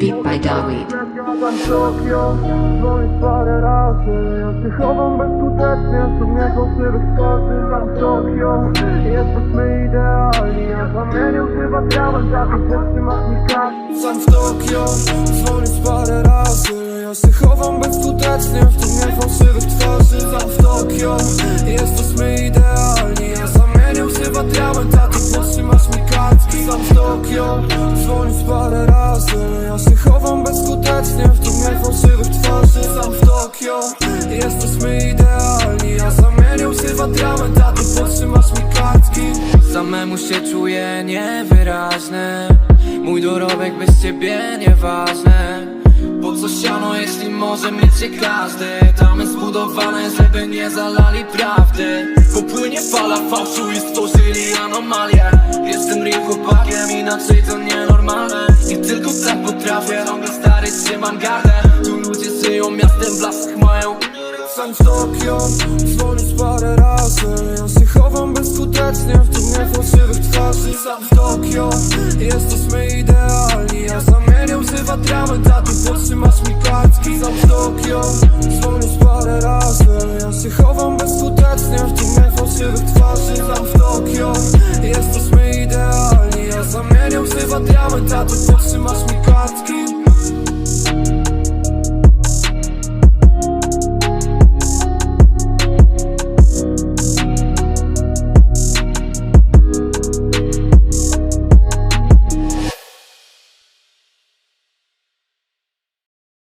Beat by Dawid. Chowam bezskutecznie Tokio, jesteśmy idealni za to mi Sam w Tokio, dzwonić parę razy Ja się chowam bezskutecznie Tokio, dzwonić parę razy. Ja się chowam bezskutecznie w tłumie fałszywych twarzy. Sam w Tokio, jesteśmy idealni. Ja zamienił chyba trawę, a ty powstrzymasz mi kartki. Samemu się czuję niewyraźny. Mój dorobek bez ciebie nieważny Po co siano, jeśli może mieć je każdy? Tamy zbudowane, żeby nie zalali prawdy. Popłynie fala fałszu i stworzyli anomalię Jestem real chłopakiem, inaczej to nienormalne. I tylko tak potrafię, ciągle stary trzymam gardę. Tu ludzie żyją miastem, lasach mają. Sam w Tokio, dzwonić parę razy. Ja się chowam bezskutecznie w tłumie fałszywych twarzy. Sam w Tokio, jesteśmy idealni kartki w Tokio, dzwonić parę razy. Ja się chowam bezskutecznie w tłumie fałszywych twarzy Sam w Tokio, jesteśmy idealni Ja zamienię wzywa trawę, a ty powstrzymasz mi